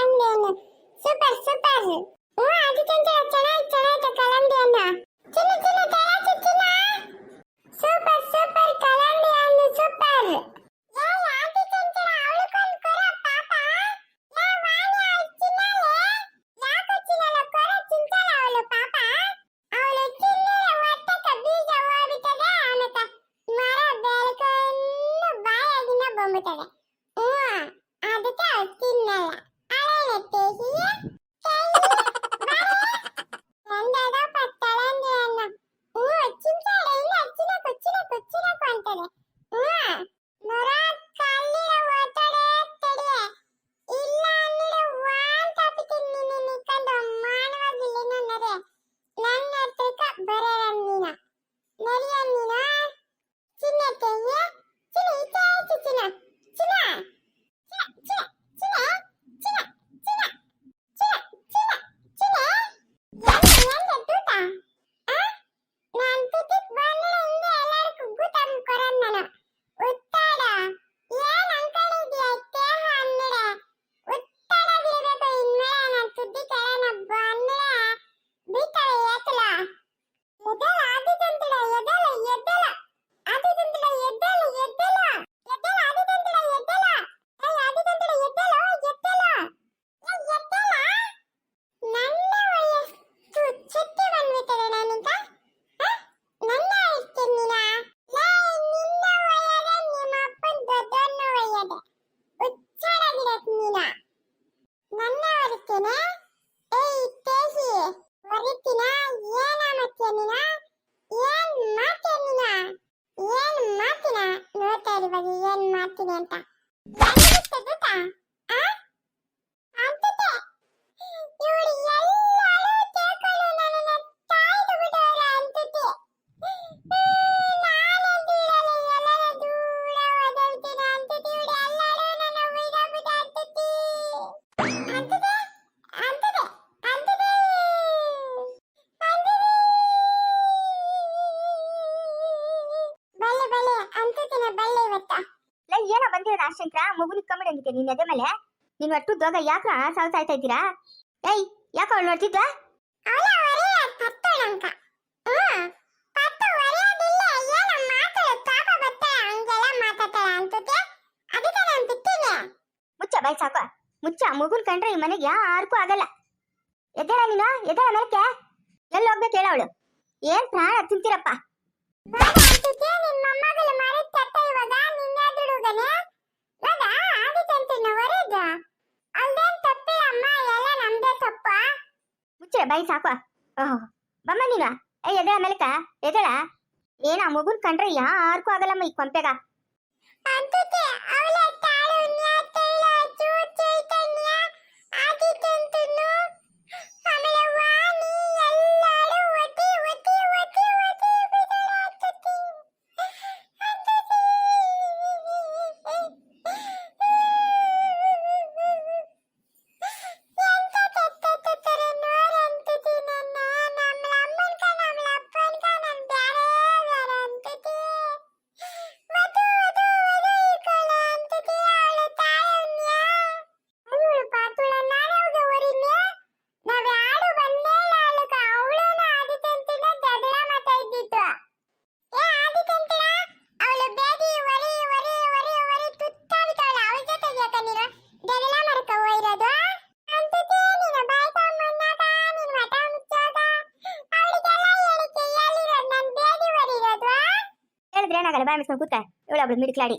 Bangalore super super ಓ ಅದಕ್ಕಂತ ಚೆನ್ನಾಗಿ ಚೆನ್ನಾಗಿ ಕಲಂಗಡಿ ಚಿನ್ನ ಚಿನ್ನ ಸೂಪರ್ 500. ಮಗು ಇಟ್ಕೊಂಬಿಡ ಹಂಗಿತ್ತೆ ನಿನ್ನ ಅದೇ ಮೇಲೆ? ನೀನ್ ಒಟ್ಟು ದೋಗ ಯಾಕ ಸಾವು ಸಾಯ್ತಾ ಇದ್ದೀರಾ? ಏಯ್ ಯಾಕ ಅವಳು ನೋಡ್ತಿದ್ವಾ? ಮುಚ್ಚ ಬಾಯ್ ಸಾಕು. ಮುಚ್ಚ ಮಗುನ್ ಕಂಡ್ರೆ ಈ ಮನೆಗೆ ಯಾರಿಗೂ ಆಗಲ್ಲ. ಎದ್ದೇಳ ನೀನು? ಎದ್ದೇಳ ಮರಕ್ಕೆ ಎಲ್ಲಿ ಹೋಗ್ಬೇಕು ಹೇಳ ಅವಳು. ಏನ್ ಪ್ರಾಣ ತಿಂತೀರಪ್ಪ? ನಿನ್ನ ಮಗಳು ಇವಾಗ? ನಿನ್ನೆ ಅಂತೀನೋ ಹೊರಗೆ? ಅಮ್ಮ? ಎಲ್ಲ ನಮ್ದೇ ತಪ್ಪಾ? ಮುಚ್ಚೆ ಬಾಯಿ ಸಾಕು. ಓಹೋ ಬಮ್ಮ ನೀವ ಏ ಎದಳ ಮೆಲಕ ಎದಳ? ಏನ ಮಗುನ್ ಕಂಡ್ರೆ ಯಾರ್ಗೂ ಆಗಲ್ಲಮ್ಮ ಈ ಕೊಂಪೆಗ? ಅಂತಕ್ಕೆ ಅವಳ ಏನಾಗಲ್ಲ ಬಾಯ್ ಮಿಸ್ಕೊಂಡು ಕೂತ ಇವಳು ಒಬ್ಳು ಮಿಡಿಕ್ಲಾಡಿ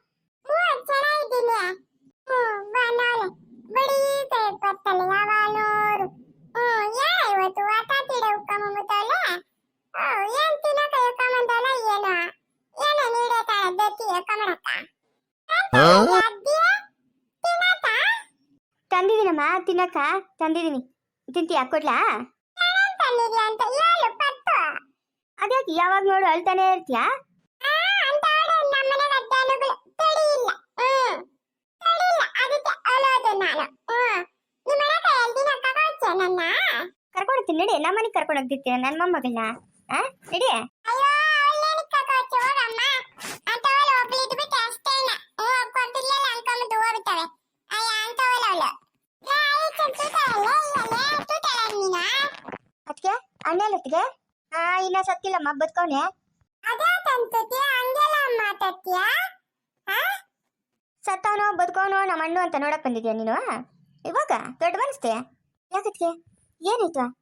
ಇಪ್ಪತ್ತಲ್ಲ ಯಾ ಇವತ್ತು ವಾತ ತಿಡ ಉಕ್ಕಂಬತ್ತವಳೆ ಓ ಏನ್ ತಿನ್ನಕ ಎಕ್ಕಂಬಂದವಳ ಏನು? ಏನೋ ನೀಡೇ ತಾಳ ದತ್ತಿ ಎಕ್ಕಂಬಡಕ್ಕ ತಿನ್ನಕ? ತಂದಿದ್ದೀನಮ್ಮ ತಿನ್ನಕ್ಕ ತಂದಿದ್ದೀನಿ. ತಿಂತೀಯ ಕೊಡ್ಲಾ? ತಂದಿದ್ಯಾ ಅಂತ ಯಾಲು ಪತ್ತು ಅದ್ಯಾಕೆ ಯಾವಾಗ ನೋಡು ಅಳ್ತಾನೆ ಇರ್ತೀಯಾ ಆ ಅಂತವಳೆ ನಮ್ಮನೆ ಗದ್ದನುಗಳು ತಡಿ ಇಲ್ಲ ಹ್ಮ್ ತಡಿ ಇಲ್ಲ ಅದಕ್ಕೆ ಅಳೋದು ನಾನು ಹ್ಮ್ ನಿಮ್ಮನೆ ಕೈಯಲ್ಲಿ ದಿನ ಕಗೋಚೆ ನನ್ನ ಕರ್ಕೊಂಡು ಹೋಗ್ತೀನಿ ನಡಿ ನಮ್ಮನೆಗೆ ಕರ್ಕೊಂಡು ಹೋಗ್ತಿರ್ತೀಯ ನನ್ನ ಮೊಮ್ಮಗಳನ್ನ ಆ ನಡಿ ಅಯ್ಯೋ ಅವಳೇನಿಕ್ ಕಗೋಚೆ ಹೋಗಮ್ಮ ಅಂತವಳು ಒಬ್ಳಿದ್ ಬಿಟ್ಟು ಅಷ್ಟೇನ ಹ್ಮ್ ಕೊಟ್ಟಿಲ್ಲ ಅನ್ಕೊಂಬಿಟ್ಟು ಹೋಗ್ಬಿಟ್ಟವೆ ಅಯ್ಯ ನಮ್ಮ ಅವಳು. ಏ ಹೋಗ್ತಿರ್ತೀನಿ ನನ್ನ ಮೊಮ್ಮಗಳನ್ನ ತೂತಾಳೆ ನೀನು. ಅದಕ್ಕೆ ಅಣ್ಣ ಹೊತ್ತಿಗೆ ಆ ಇನ್ನ ಸತ್ತಿಲ್ಲಮ್ಮ ಬದುಕವನೆ. ಸತ್ತವನೋ ಬದುಕೋನೋ ನಮ್ಮ ಅಣ್ಣು ಅಂತ ನೋಡಕ್ ಬಂದಿದ್ಯಾ ನೀನು? ಇವಾಗ ದೊಡ್ಡ ಮನಸ್ತೆ ಯಾಕತ್ಗೆ? ಏನಾಯ್ತು? ಹಾ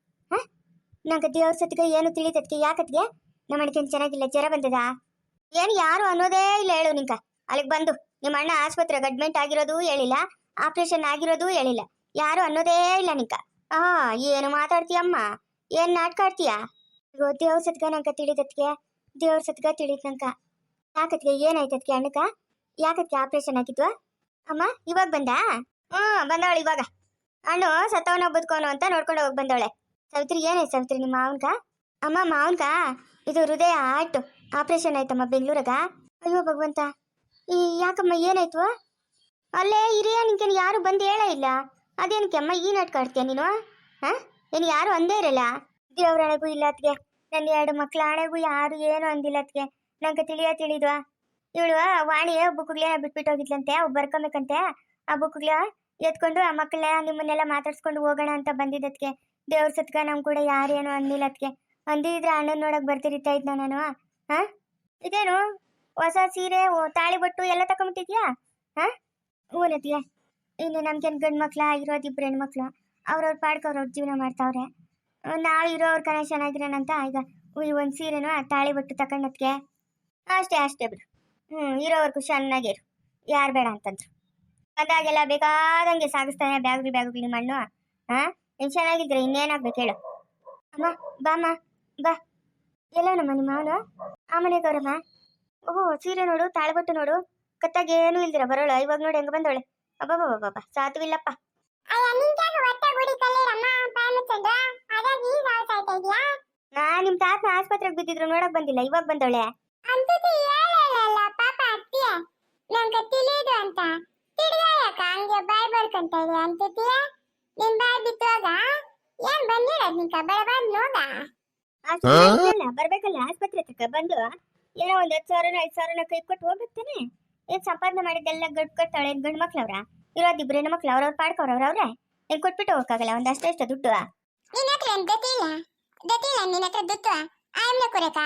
ನಂಗೆ ದೇವ್ರ ಸತ್ಗೆ ಏನು ತಿಳಿತದ್ಕೆ? ಯಾಕತ್ಗೆ ನಮ್ಮ ಅಣ್ಣಕೇನು ಚೆನ್ನಾಗಿಲ್ಲ, ಜ್ವರ ಬಂದದ? ಏನು ಯಾರು ಅನ್ನೋದೇ ಇಲ್ಲ ಹೇಳು ನಿಂಕ ಅಲ್ಲಿಗೆ ಬಂದು, ನಿಮ್ಮ ಅಣ್ಣ ಆಸ್ಪತ್ರೆಗೆ ಗಡ್ಮೆಂಟ್ ಆಗಿರೋದು ಹೇಳಿಲ್ಲ ಆಪರೇಷನ್ ಆಗಿರೋದು ಹೇಳಿಲ್ಲ. ಯಾರು ಅನ್ನೋದೇ ಇಲ್ಲ ನಿಂಕ ಆ, ಏನು ಮಾತಾಡ್ತೀಯಮ್ಮ? ಏನು ನಾಟಕ ಆಡ್ತೀಯಾ? ಇಗೋ, ದೇವ್ರ ಸತ್ಗ ನಂಕ ತಿಳಿದತ್ಗೆ ದೇವ್ರ ಸತ್ಗ ತಿಳಿದ್ ನಂಕ ಯಾಕತ್ಗೆ ಏನಾಯ್ತದ್ಕೆ ಅಣ್ಣಕ ಯಾಕತ್ಗೆ ಆಪರೇಷನ್ ಆಗಿದ್ವ ಅಮ್ಮ, ಇವಾಗ ಬಂದಾ? ಹ್ಞೂ ಬಂದವಳು ಇವಾಗ. ಅಣ್ಣು ಸತ್ತವನ ಬದುಕೋನು ಅಂತ ನೋಡ್ಕೊಂಡು ಹೋಗಿ ಬಂದವಳೆ. ಸಾವಿತ್ರಿ ಏನಾಯ್ತು ಸಾವಿತ್ರಿ ನಿಮ್ಮ ಮಾವನ್ಕ ಅಮ್ಮ ಮಾವನ್ಕ ಇದು ಹೃದಯ ಆರ್ಟ್ ಆಪರೇಷನ್ ಆಯ್ತಮ್ಮ ಬೆಂಗಳೂರಾಗ. ಅಯ್ಯೋ ಭಗವಂತ, ಈ ಯಾಕಮ್ಮ ಏನಾಯ್ತು? ಅಲ್ಲೇ ಹಿರಿಯ ನಿನ್ಕೇನು ಯಾರು ಬಂದು ಹೇಳೇ ಇಲ್ಲ. ಅದೇನಕ್ಕೆ ಅಮ್ಮ ಈ ನಾಟಕ ಆಡ್ತೀಯ ನೀನು? ಹಾಂ? ಏನು ಯಾರು ಅಂದೇ ಇರಲ್ಲ. ದೇವ್ರ ಹಣೆಗೂ ಇಲ್ಲ ಅತ್ಗೆ ನನ್ನ ಎರಡು ಮಕ್ಳ ಹಣೆಗೂ ಯಾರು ಏನು ಅಂದಿಲ್ಲ ಅತ್ಗೆ ನಂಗೆ ತಿಳಿಯ ತಿಳಿದ್ವಾ. ಇವಳು ವಾಣಿ ಬುಕ್ಗಳೇ ಬಿಟ್ಬಿಟ್ಟು ಹೋಗಿದ್ಲಂತೆ ಅವು ಬರ್ಕೊಬೇಕಂತೆ. ಆ ಬುಕ್ಗಳ ಎತ್ಕೊಂಡು ಆ ಮಕ್ಕಳ ನಿಮ್ಮನ್ನೆಲ್ಲ ಮಾತಾಡ್ಸ್ಕೊಂಡು ಹೋಗೋಣ ಅಂತ ಬಂದಿದ್ದಕ್ಕೆ ದೇವ್ರ ಸತ್ಕ ನಮ್ ಕೂಡ ಯಾರೇನು ಅಂದಿಲ್ಲ ಅದಕ್ಕೆ ಅಂದಿದ್ರೆ ಅಣ್ಣನ್ ನೋಡಕ್ ಬರ್ತಿರ್ತಾ ಇದ್ನ ನಾನು. ಹಾ ಇದೇನು? ಹೊಸ ಸೀರೆ ಓ, ತಾಳಿ ಬಟ್ಟು ಎಲ್ಲ ತಕೊಂಬಿಟ್ಟಿದ್ಯಾ? ಹಾ ಹೂನತ್ಗೆ ಇನ್ನು ನಮ್ಗೇನು ಗಂಡು ಮಕ್ಳ? ಇರೋದ್ ಇಬ್ರು ಹೆಣ್ಮಕ್ಳು ಅವ್ರವ್ರ ಪಾಡ್ಕ ಅವ್ರವ್ರ ಜೀವನ ಮಾಡ್ತಾವ್ರೆ. ನಾವು ಇರೋವ್ರ ಕಣ ಚೆನ್ನಾಗಿರೋಣಂತ ಈಗ. ಈ ಒಂದು ಸೀರೆನೂ ತಾಳಿ ಬಟ್ಟು ತಗೊಂಡದ್ಕೆ ಅಷ್ಟೇ ಅಷ್ಟೇ ಬಿಡು. ಹ್ಞೂ ಇರೋವರೆಗೂ ಚೆನ್ನಾಗಿರು ಯಾರು ಬೇಡ ಅಂತಂದ್ರು. ಅದಾಗೆಲ್ಲ ಬೇಕಾದಂಗೆ ಸಾಗಿಸ್ತಾನೆ ಬ್ಯಾಗ್ರಿ ಬ್ಯಾಗ್ರಿ ನಿಮ್ಮ ಮಣ್ಣು. ಹಾ ನೀವು ಚೆನ್ನಾಗಿದ್ರೆ ಇನ್ನೇನಾಗ್ಬೇಕು ಹೇಳು. ಅಮ್ಮ ಬಾಮ್ಮ ಬಾ. ಎಲ್ಲನಮ್ಮ ನಿಮ್ಮ ಅವನು ಆ ಮನೆಗವ್ರಮ್ಮ? ಓಹೋ ಸೀರೆ ನೋಡು ತಾಳ್ಬಟ್ಟು ನೋಡು. ಕತ್ತಾಗ ಏನೂ ಇಲ್ದಿರ ಬರೋಳ. ಇವಾಗ ನೋಡಿ ಹೆಂಗೆ ಬಂದವಳೆ. ಅಬ್ಬಾ ಸಾತುವಿಲ್ಲಪ್ಪ ಅಯ್ಯ ನಿಂತ್ಯಾಕ ಹೊಟ್ಟೆ ಗುಡಿ ಕಲ್ಲೀರಮ್ಮ ಪಾಮಚಂದ್ರ ಹಾಗಾಗಿ ಈಗ ಆಯ್ತಾ ಇದೆಯಾ ನಾ ನಿಮ್ಮ ತಾತನ ಆಸ್ಪತ್ರೆಗೆ ಬಿದ್ದಿದ್ರು ನೋಡಕ್ ಬಂದಿಲ್ಲ ಇವಾಗ ಬಂದವಳೆ. ಅಂತ. ತಿರ್ಗಾಯಕ ಹಂಗೆ ಬಾಯ್ ಬರ್ಕಂತ ಇದೆ ಅಂತತಿ ನಿನ್ ಬಾಯ್ ಬಿತ್ತೋಗ ಏನ್ ಬಂದಿರ ನಿಂಕ ಕಬಳ ಬಂದ್ ನೋಗ? ಬರ್ಬೇಕಲ್ಲ ಆಸ್ಪತ್ರೆ ತಕ ಬಂದು ಏನೋ ಒಂದ್ ಹತ್ತು ಸಾವಿರನ ಐದು ಸಾವಿರನ ಕೈ ಕೊಟ್ಟು ಹೋಗ್ತಾನೆ ಏನ್ ಸಂಪಾದನೆ ಮಾಡಿದ್ದೆಲ್ಲ ಗಡ್ ಏನ್ ಗಂಡು ಇರೋದ್ ಇರೋದಿಬ್ರು ಹೆಣ್ಣು ಮಕ್ಳು ಅವ್ರವ್ರ ಪಾಡ್ಕವ್ರವ್ರ ಅವ್ರೆ? ಏನ್ ಕೊಟ್ಬಿಟ್ಟು ಹೋಗಕ್ಕಾಗಲ್ಲ ಒಂದ್ ಅಷ್ಟೆಷ್ಟು ದುಡ್ಡು. ನಿನ್ನ ಹತ್ರ ಏನ್ ದತ್ತಿಲ್ಲ ದತ್ತಿಲ್ಲ ನಿನ್ ಹತ್ರ ದುತ್ತು ಆಯಮ್ನ ಕೊರೆಕ?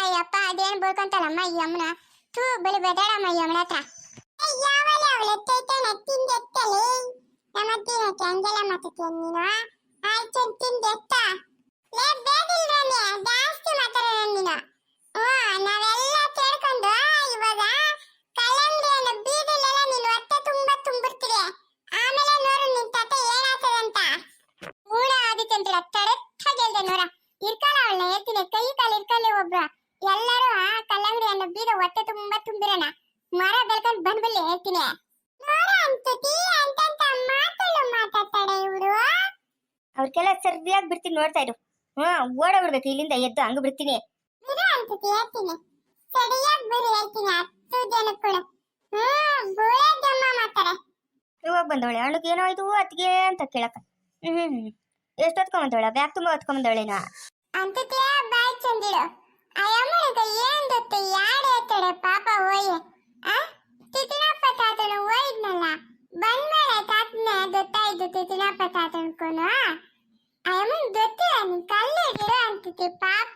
ಅಯ್ಯಪ್ಪ ಅದೇನ್ ಬಳ್ಕೊಂತಾಳಮ್ಮ ಈ ಅಮ್ಮನ? ತೂ ಬಳಿ ಬದಾಡಮ್ಮ ಈ ಅಮ್ಮನ ಹತ್ರ. ಯಾವಲ್ಲ ಅವಳು ಎತ್ತೈತೇನ ತಿಂದೆತ್ತಲಿ? ನಮ್ಮ ತಿನ್ನಕ್ಕೆ ಹಂಗೆಲ್ಲ ಮಾತಾಡ್ತೀಯ ನೀನು ಆಯ್ತು, ತಿಂದೆತ್ತ. ಲೇ ಬೇಗಿಲ್ವೇನೆ ಜಾಸ್ತಿ ಮಾತಾಡೋಣ ಹೇಳ್ತೀನಿ. ಅವ್ರಿಗೆಲ್ಲ ಸರಿಯಾಗಿ ಬಿಡ್ತೀನಿ ನೋಡ್ತಾ ಇರು. ಹ್ಮ್ ಓಡ ಬಿಡ್ಬೇಕು ಇಲ್ಲಿಂದ ಎದ್ದು ಹಂಗ ಬಿಡ್ತೀನಿ. ಇವಾಗ ಬಂದವಳೆ ಅಣ್ಣಗೆ ಏನೋ ಆಯ್ತು ಅತ್ತಿಗೆ ಅಂತ ಕೇಳಕ್ಕ. ಹ್ಮ್. ಎಷ್ಟು ಹೊತ್ಕೊಂಬಂದವಳ ಬ್ಯಾಗ್ ತುಂಬ ಹೊತ್ಕೊಂಬಂದವಳೇನೋ ಅಂತತಿಯ ಬಾಯ್ ಚಂದಿಳು. ಅಯ್ಯಮ್ಮನಿಗ ಏನ್ ಗೊತ್ತು? ಯಾರೇ ತಡೆ ಪಾಪ ತಿತಿನಪ್ಪ ತಾತನು ಹೋಯ್ದ್ನಲ್ಲ ಬಂದ್ಮೇಲೆ ತಾತನ ಗೊತ್ತಾಯ್ತು ತಿತಿನಪ್ಪ ತಾತನ್ಕೊನು ಅಯ್ಯಮ್ಮನ್ ಗೊತ್ತಿಲ್ಲ ನೀನ್ ಕಲ್ಲಿಗಿರೋ ಅಂತಿತ್ತು ಪಾಪ.